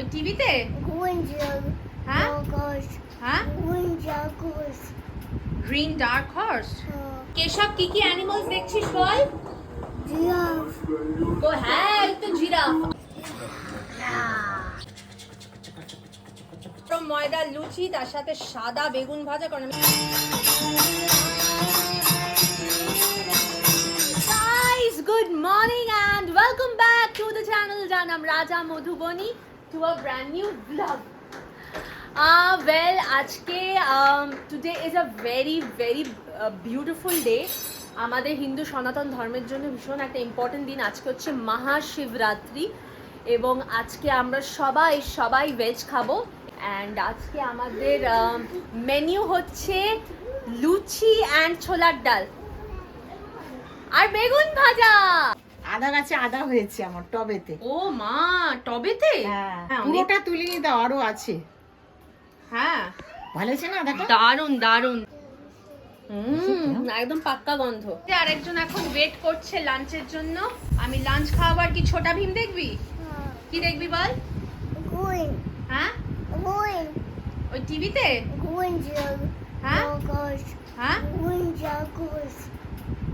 ওই টিভিতে? হ্যাঁ? হ্যাঁ? গ্রিন ডার্ক হর্স কেশব কি কি অ্যানিমালস দেখছিস বল? Giraffe. ও হ্যাঁ এই তো জিরাফ ময়দার লুচি তার সাথে সাদা বেগুন ভাজা কারণ good morning and welcome back to the channel যার নাম রাজা মধুবনী। Uh, আজকে um, is a very very uh, beautiful day. আমাদের হিন্দু সনাতন ধর্মের জন্য ভীষণ একটা ইম্পর্টেন্ট দিন। আজকে হচ্ছে মহাশিবরাত্রি এবং আজকে আমরা সবাই সবাই ভেজ খাব। অ্যান্ড আজকে আমাদের মেনু হচ্ছে লুচি অ্যান্ড ছোলার ডাল। আর বেগুন ভাজা! আদা গাছে আদা হয়েছে আমার টবেতে। ও মা টবেতে? হ্যাঁ হ্যাঁ, পুরোটা তুলিনি দাও আরও আছে। হ্যাঁ। ভালো হয়েছে না আদাটা? দারুণ দারুণ হুম একদম পাক্কা গন্ধ। আরেকজন এখন ওয়েট করছে লাঞ্চের জন্য। আমি লাঞ্চ খাওয়াবার কি ছোটা ভীম দেখবি? কি দেখবি বল. হ্যাঁ. ওই টিভিতে? হ্যাঁ? হ্যাঁ.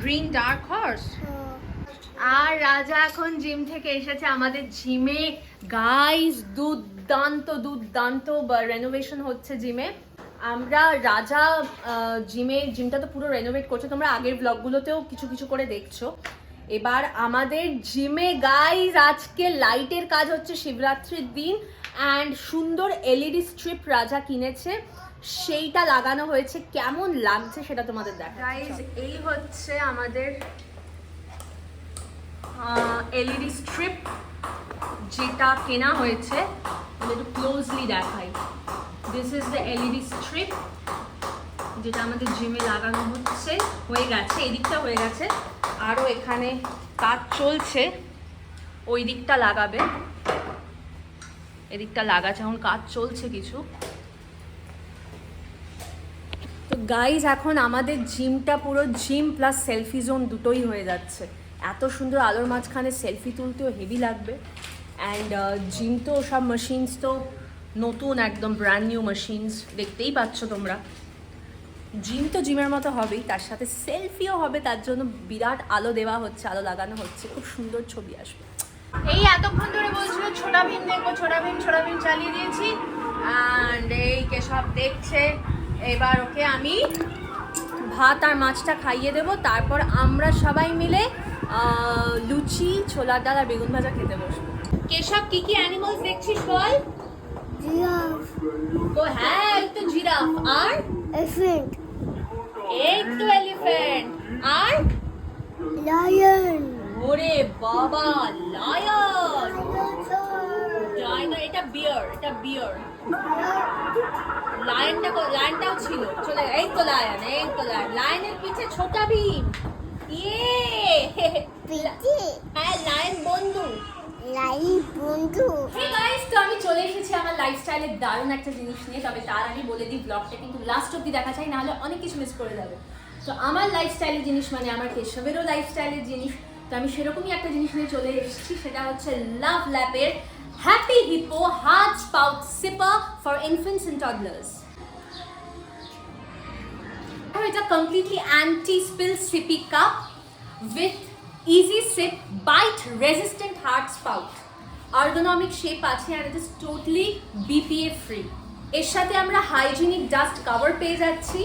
গ্রিন ডার্ক হর্স আর রাজা এখন জিম থেকে এসেছে আমাদের জিমে। গাইস দুর্দান্ত দুর্দান্ত রেনোভেশন হচ্ছে জিমে। আমরা রাজা জিমে, জিমটা তো পুরো রেনোভেট করছে। তোমরা আগের ব্লগগুলোতেও কিছু কিছু করে দেখছ। এবার আমাদের জিমে গাইস আজকে লাইটের কাজ হচ্ছে শিবরাত্রির দিন। অ্যান্ড সুন্দর এলইডি স্ট্রিপ রাজা কিনেছে। সেইটা লাগানো হয়েছে। কেমন লাগছে সেটা তোমাদের দেখা গাইস এই হচ্ছে আমাদের এলইডি স্ট্রিপ যেটা কেনা হয়েছে, আমি একটু ক্লোজলি দেখাই। This is the LED strip, যেটা আমাদের জিমে লাগানো হচ্ছে। হয়ে গেছে, এদিকটা হয়ে গেছে। আরও এখানে কাজ চলছে, ওই দিকটা লাগাবে। এদিকটা লাগাচ্ছে, এখন কাজ চলছে কিছু। তো গাইজ এখন আমাদের জিমটা পুরো জিম প্লাস সেলফি জোন দুটোই হয়ে যাচ্ছে। এত সুন্দর আলোর মাঝখানে সেলফি তুলতেও হেভি লাগবে। অ্যান্ড জিম তো সব মেশিনস তো নতুন একদম ব্র্যান্ড নিউ মেশিনস দেখতেই পাচ্ছ তোমরা। জিম তো জিমের মতো হবেই তার সাথে সেলফিও হবে তার জন্য বিরাট আলো দেওয়া হচ্ছে আলো লাগানো হচ্ছে খুব সুন্দর ছবি আসবে। এই এতক্ষণ ধরে বলছিল ছোটা ভীম দেখব ছোটা ভীম ছোটা ভীম চালিয়ে দিয়েছি। অ্যান্ড এই কে সব দেখছে এবার ওকে আমি ভাত আর মাছটা খাইয়ে দেবো তারপর আমরা সবাই মিলে লুচি ছোলার ডাল আর বেগুন ভাজা খেতে বসবো। কেশব কি কি অ্যানিমালস দেখছিস বল? giraffe. ও হ্যাঁ এই তো জিরাফ। আর? Elephant. এই তো এলিফ্যান্ট। আর? Lion. ওরে বাবা লায়ন. লায়ন এটা বিয়ার এটা বিয়ার লায়নটা লায়নটাও ছিল। চলে এই তো লায়ন এই তো লায়ন। লায়নের পিছে ছোটা ভীম। ইয়ে. হ্যাঁ লায়ন বন্ধু। Lion বন্ধু। হে গাইস তো আমি চলে এসেছি আমার লাইফস্টাইলের দারুণ একটা জিনিস নিয়ে তবে তার আগে বলে দিই ব্লগটা কিন্তু লাস্ট অব্দি দেখা চাই নাহলে অনেক কিছু মিস করে যাবে। তো আমার লাইফস্টাইলের জিনিস মানে আমার কেশবেরও লাইফস্টাইলের জিনিস তো আমি সেরকমই একটা জিনিস নিয়ে চলে এসেছি সেটা হচ্ছে লাভ ল্যাপের happy hippo heart spout sipper for infants and toddlers এটা completely anti spill sippy cup with easy sip bite resistant hard spout ergonomic shape আছে আর it is totally BPA free এর সাথে আমরা হাইজিনিক ডাস্ট কভার পেয়ে যাচ্ছি।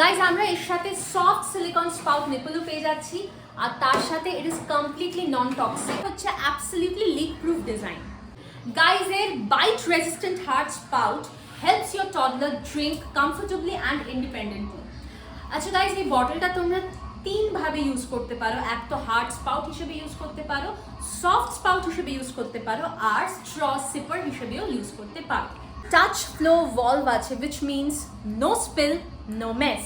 Guys আমরা এর সাথে সফট সিলিকন স্পাউট নিপলও পেয়ে যাচ্ছি। আর তার সাথে it is completely non toxic হচ্ছে অ্যাবসলিউটলি লিক প্রুফ ডিজাইন এর bite resistant hard spout helps your toddler drink comfortably and independently. আচ্ছা গাইজ এই বটলটা তোমরা তিন ভাবে ইউজ করতে পারো। এক তো হার্ড স্পাউট হিসেবে ইউজ করতে পারো সফট স্পাউট হিসেবে ইউজ করতে পারো, আর স্ট্র সিপার হিসেবেও ইউজ করতে পারো। টাচ ফ্লো ভলভ আছে which means no spill no mess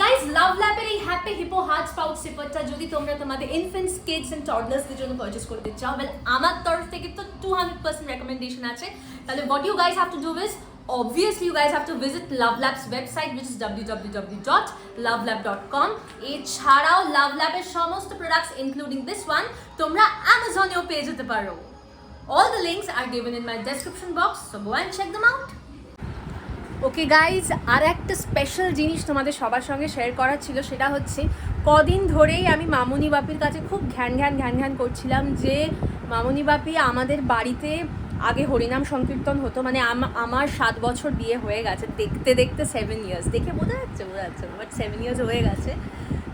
guys love ল্যাপের এই হ্যাপি হিপো হার্ট স্পাউট সিপারটা যদি তোমরা তোমাদের ইনফেন্টস কিডস এন্ড টডলার্সদের জন্য পারচেস করতে চাও, well, আমার তরফ থেকে তো টু হান্ড্রেড পার্সেন্ট রেকমেন্ডেশন আছে। তাহলে what you guys have to do is obviously you guys have to visit Love Lab's website which is www.lovelab.com এছাড়াও লাভ ল্যাবের সমস্ত প্রোডাক্টস ইনক্লুডিং দিস ওয়ান তোমরা অ্যামাজনেও পেয়ে যেতে পারো All the links are given in my description box, so go and check them out. Okay guys আর একটা special জিনিস তোমাদের সবার সঙ্গে শেয়ার করার ছিল সেটা হচ্ছে কদিন ধরেই আমি মামুনি বাপির কাছে খুব ঘ্যান ঘ্যান ঘ্যান ঘ্যান করছিলাম যে মামুনি বাপি আমাদের বাড়িতে আগে হরিনাম সংকীর্তন হতো মানে আমার সাত বছর বিয়ে হয়ে গেছে, দেখতে দেখতে সেভেন ইয়ার্স দেখে বোঝা যাচ্ছে বোঝা যাচ্ছে বাট সেভেন ইয়ার্স হয়ে গেছে।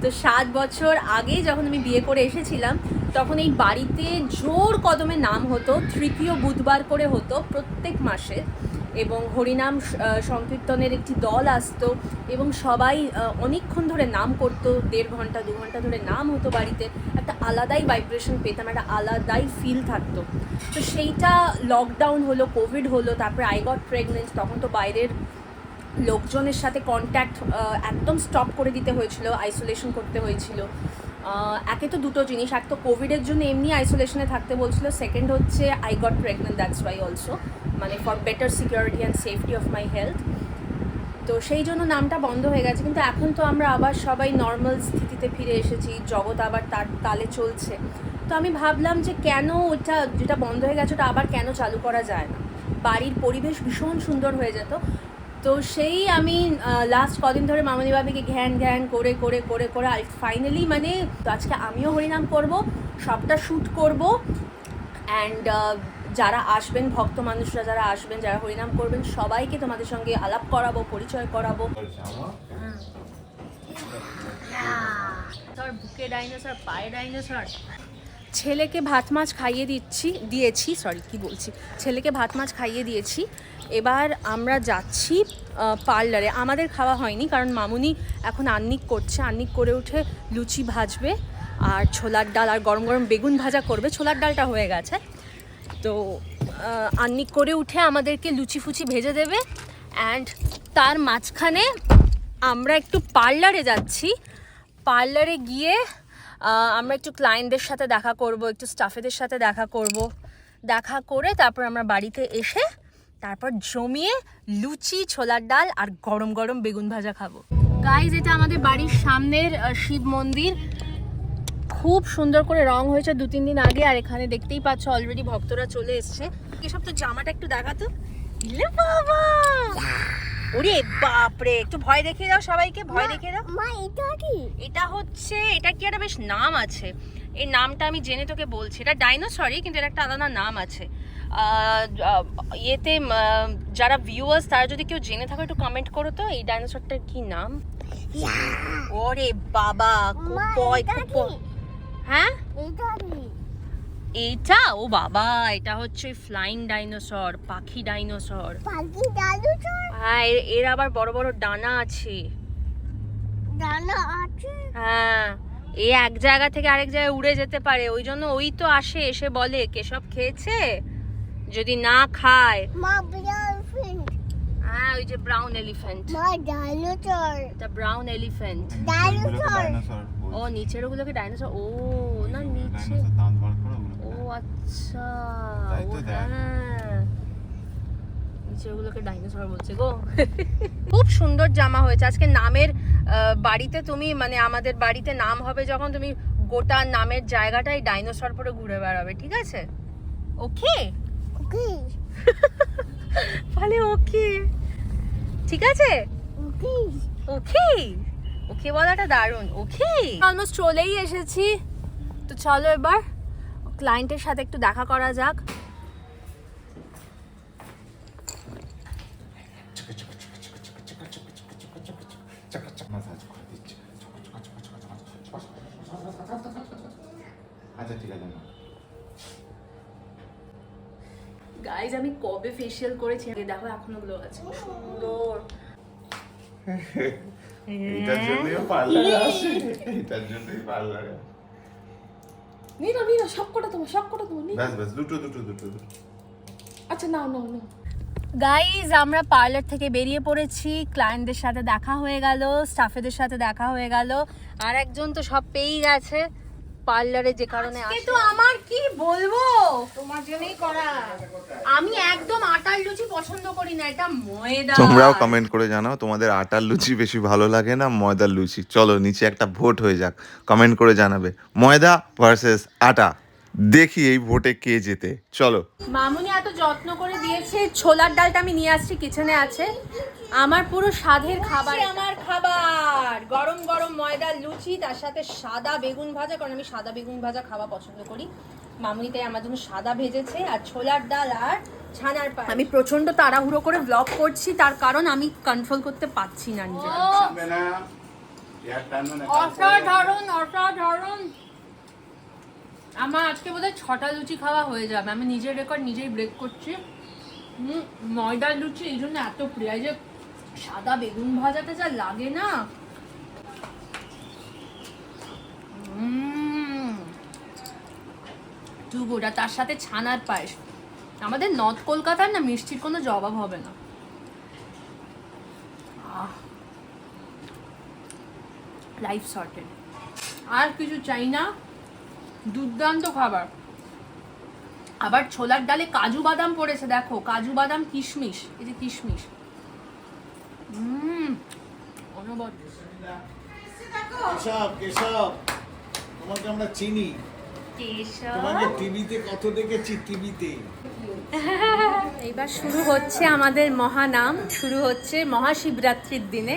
তো সাত বছর আগেই যখন আমি বিয়ে করে এসেছিলাম, তখন এই বাড়িতে জোর কদমে নাম হতো, তৃতীয় বুধবার করে হতো প্রত্যেক মাসে। এবং হরিনাম সংকীর্তনের একটি দল আসতো এবং সবাই অনেকক্ষণ ধরে নাম করতো, দেড় ঘণ্টা, দু ঘণ্টা ধরে নাম হতো বাড়িতে, একটা আলাদাই ভাইব্রেশন পেতাম, একটা আলাদাই ফিল থাকতো। তো সেইটা লকডাউন হলো কোভিড হলো, তারপরে আই গট প্রেগনেন্ট তখন তো বাইরের লোকজনের সাথে কন্ট্যাক্ট একদম স্টপ করে দিতে হয়েছিল আইসোলেশন করতে হয়েছিল। একে তো দুটো জিনিস, এক তো কোভিডের জন্য এমনি আইসোলেশনে থাকতে বলছিল সেকেন্ড হচ্ছে I got pregnant that's why also মানে for better security and safety of my health তো সেই জন্য নামটা বন্ধ হয়ে গেছে, কিন্তু এখন তো আমরা আবার সবাই নর্মাল স্থিতিতে ফিরে এসেছি, জগৎ আবার তার তালে চলছে। তো আমি ভাবলাম যে কেন ওটা যেটা বন্ধ হয়ে গেছে, ওটা আবার কেন চালু করা যায় না? বাড়ির পরিবেশ ভীষণ সুন্দর হয়ে যেত। তো সেই আমি লাস্ট কদিন ধরে মামনি বাবিকে ঘ্যান ঘ্যান করে করে করে করে ফাইনালি মানে আজকে আমিও হরিনাম করব, সবটা শ্যুট করব অ্যান্ড যারা আসবেন ভক্ত মানুষরা যারা আসবেন যারা হরিনাম করবেন সবাইকে তোমাদের সঙ্গে আলাপ করাবো পরিচয় করাবো। তোর বুকে ডাইনোসর পায়ে ডাইনোসর ছেলেকে ভাত মাছ খাইয়ে দিচ্ছি দিয়েছি সরি কি বলছি? ছেলেকে ভাত মাছ খাইয়ে দিয়েছি। এবার আমরা যাচ্ছি পার্লারে। আমাদের খাওয়া হয়নি কারণ মামুনি এখন আন্নিক করছে। আন্নিক করে উঠে লুচি ভাজবে আর ছোলার ডাল আর গরম গরম বেগুন ভাজা করবে। ছোলার ডালটা হয়ে গেছে। তো আহ, আন্নিক করে উঠে আমাদেরকে লুচি ফুচি ভেজে দেবে। অ্যান্ড তার মাঝখানে আমরা একটু পার্লারে যাচ্ছি। পার্লারে গিয়ে আমরা একটু ক্লায়েন্টদের সাথে দেখা করব একটু স্টাফেদের সাথে দেখা করব। দেখা করে তারপর আমরা বাড়িতে এসে তারপর জমিয়ে লুচি ছোলার ডাল আর গরম গরম বেগুন ভাজা খাব। গাইজ এটা আমাদের বাড়ির সামনের শিব মন্দির। খুব সুন্দর করে রং হয়েছে দু তিন দিন আগে আর এখানে দেখতেই পাচ্ছ অলরেডি ভক্তরা চলে এসছে। এসব তো জামাটা একটু দেখাতো। বাবা! ওরে বাপরে একটু ভয় দেখিয়ে দাও সবাইকে ভয় দেখিয়ে দাও। মা এটা কি? এটা হচ্ছে এটা কি একটা বেশ নাম আছে। এই নামটা আমি জেনে তোকে বলছি। এটা ডাইনোসরই কিন্তু এর একটা আলাদা নাম আছে। ইয়েতে যারা ভিউয়ার্স তারা যদি কেউ জেনে থাকো একটু কমেন্ট করো তো এই ডাইনোসরটার কি নাম? ওরে বাবা খুব মা, হ্যাঁ? এটা ও বাবা এটা হচ্ছে ফ্লাইং ডাইনোসর পাখি ডাইনোসর পাখি চর হ্যাঁ এর- এর আবার বড় বড় ডানা আছে। ডানা আছে? হ্যাঁ এ এক জায়গা থেকে আরেক জায়গায় উড়ে যেতে পারে। ওই জন্য ওই তো আসে এসে বলে কেসব খেয়েছে? যদি না খায়। মা হ্যাঁ ওই যে ব্রাউন এলিফ্যান্ট ডাইনোসর এটা ব্রাউন এলিফ্যান্ট ডাইনোসর ও নিচের ওগুলোকে ডাইনোসর ও না নিচে। ও আচ্ছা। ও। হ্যাঁ। নিচে ডাইনোসর বলছে গো। খুব সুন্দর জামা হয়েছে। আজকে নামের বাড়িতে তুমি মানে আমাদের বাড়িতে নাম হবে যখন তুমি গোটা নামের জায়গাটাই ডাইনোসর পরে ঘুরে বেড়াবে ঠিক আছে? ওকে? ওকে। তাহলে ওকে। ঠিক আছে? ওকে। ওকে। ওকে বলাটা দারুণ ওকে। অলমোস্ট চলেই এসেছি। তো চলো এবার ক্লায়েন্টের সাথে একটু দেখা করা যাক। আচ্ছা ঠিক আছে। গাইজ আমি কবে ফেশিয়াল করেছি? দেখো এখনও গ্লো আছে। সুন্দর। জন্যই পার্লারে আসে এইটার জন্যই পার্লারে নিয়ে নাও সব কটা তোমার সব কটা তোমার দুটো দুটো দুটো আচ্ছা নাও নাও নাও। গাইজ আমরা পার্লার থেকে বেরিয়ে পড়েছি। ক্লায়েন্টদের সাথে দেখা হয়ে গেল স্টাফেদের সাথে দেখা হয়ে গেল। আর একজন তো সব পেয়েই গেছে পার্লারে যে কারণে তো আমার কি বলব? তোমার জন্যই করা। আমি একদম আটার লুচি পছন্দ করি না, এটা ময়দা তোমরাও কমেন্ট করে জানাও, তোমাদের আটার লুচি বেশি ভালো লাগে না ময়দার লুচি? চলো, নিচে একটা ভোট হয়ে যাক কমেন্ট করে জানাবে। ময়দা ভার্সেস আটা। দেখি এই ভোটে কে জেতে। চলো। মামুনি এত যত্ন করে দিয়েছে ছোলার ডালটা আমি নিয়ে আসছি কিচেনে আছে। আমার পুরো স্বাদের খাবার আমার খাবার। গরম গরম ময়দার লুচি তার সাথে সাদা বেগুন ভাজা কারণ আমি সাদা বেগুন ভাজা খাওয়া পছন্দ করি। মামুনি তাই আমার জন্য সাদা ভেজেছে আর ছোলার ডাল আর ছানার পায়েস। আমি প্রচণ্ড তাড়াহুড়ো করে ব্লগ করছি তার কারণ আমি কন্ট্রোল করতে পারছি না নিজে অসাধারণ অসাধারণ। আমার আজকে বোধহয় ছটা লুচি খাওয়া হয়ে যাবে। আমি নিজের রেকর্ড নিজেই ব্রেক করছি। ময়দার লুচি, এই জন্য এত প্রিয়। যে সাদা বেগুন ভাজাতে যা লাগে না। টু তার সাথে ছানার পায়েস। আমাদের নর্থ কলকাতার না মিষ্টির কোনো জবাব হবে না। লাইফ সর্টেড আর কিছু চাই না। দুর্দান্ত খাবার। আবার ছোলার ডালে কাজু বাদাম পড়েছে দেখো। কাজু বাদাম কিশমিশ এই যে কিশমিশ। হুম কেশব কেশব তোমাকে আমরা চিনি। তোমাকে টিভিতে কত দেখেছি? টিভিতে। এইবার শুরু হচ্ছে আমাদের মহানাম শুরু হচ্ছে মহাশিবরাত্রির দিনে।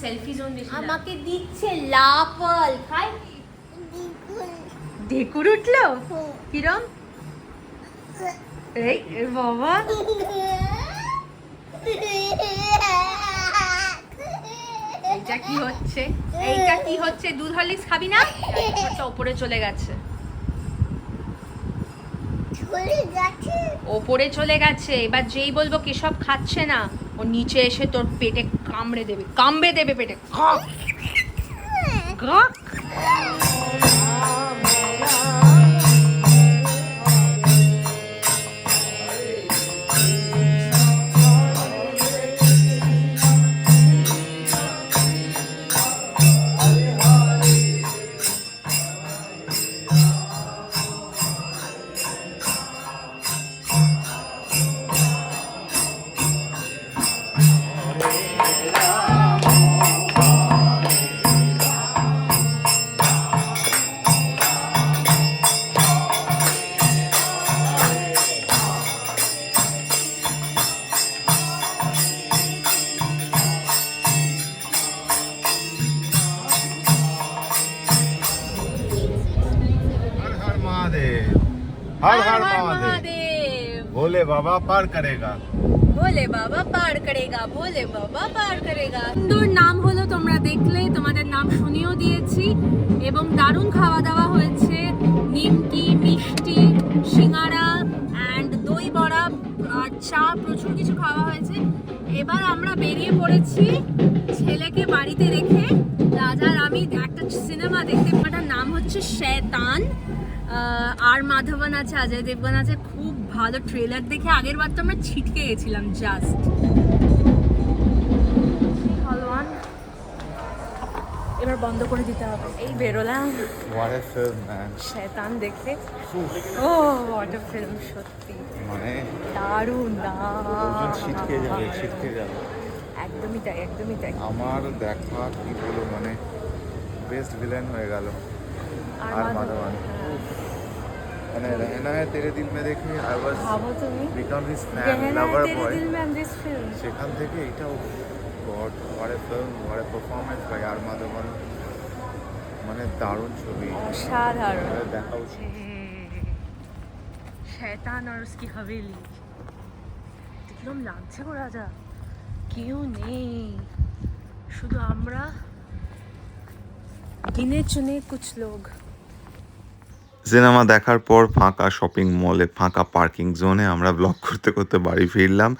সেলফি জোন বেশি আমাকে দিচ্ছে লাফল খাই ঢেকুর উঠল কিরম এই বাবা এইটা কি হচ্ছে এইটা কি হচ্ছে দুধ হরলিক্স খাবি না উপরে চলে গেছে ওপরে চলে গেছে। এবার যেই বলব কেশব খাচ্ছে না ও নিচে এসে তোর পেটে কামড়ে দেবে কামড়ে দেবে পেটে কক কক हर हर महादेव মহাদেব भोले बाबा पार करेगा ভোলে বাবা পার করেগা ভোলে বাবা পার করেগা সুন্দর নাম হলো তোমরা দেখলে তোমাদের নাম শুনিয়েও দিয়েছি এবং দারুণ খাওয়া দাওয়া হয়েছে নিমকি মিষ্টি সিঙ্গারা অ্যান্ড দই বড়া আর চা প্রচুর কিছু খাওয়া হয়েছে এবার আমরা বেরিয়ে পড়েছি ছেলেকে বাড়িতে রেখে রাজার আমি একটা সিনেমা দেখতে পাটার নাম হচ্ছে হচ্ছে শেতান আহ, আর মাধবন আছে অজয় দেবগন আছে খুব ভালো ট্রেলার দেখে আগের বার তো আমরা ছিটকে গেছিলাম জাস্ট এবার বন্ধ করে দিতে হবে। এই বেরোলাম। শেতান দেখে ও হোয়াট আ ফিল্ম সত্যি। মানে? দারুণ দুজন ছিটকে যাবে ছিটকে যাবে। একদমই তাই একদমই তাই। আমার দেখা কি বলব মানে বেস্ট ভিলেন হয়ে গেল। আর আর মাধবন মাধবন মানে रहना है तेरे दिल में দেখে আই ওয়াজ ভাবো তুমি বিকাম হিজ ফ্যান গহনা লাভার তেরে বয় দিল মে দিস ফিল্ম সেখান থেকে এটাও God what a film what a performance by R Madhavan মানে দারুণ ছবি অসাধারণ মানে দেখা উচিত শয়তান আর उसकी हवेली কিরম লাগছে গো রাজা কেউ নেই শুধু আমরা গিনে চুনে কুছ লোক সিনেমা দেখার পর ফাঁকা শপিং মলে, ফাঁকা পার্কিং জোনে আমরা ব্লগ করতে করতে বাড়ি ফিরলাম।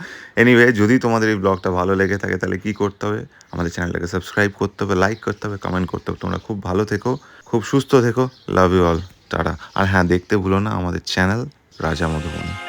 এনিওয়ে যদি তোমাদের এই ব্লগটা ভালো লেগে থাকে, তাহলে কি করতে হবে? আমাদের চ্যানেলটাকে সাবস্ক্রাইব করতে হবে লাইক করতে হবে কমেন্ট করতে হবে। তোমরা খুব ভালো থেকো, খুব সুস্থ থেকো। লাভ ইউ অল টাটা আর হ্যাঁ দেখতে ভুলো না আমাদের চ্যানেল রাজা মধুবন।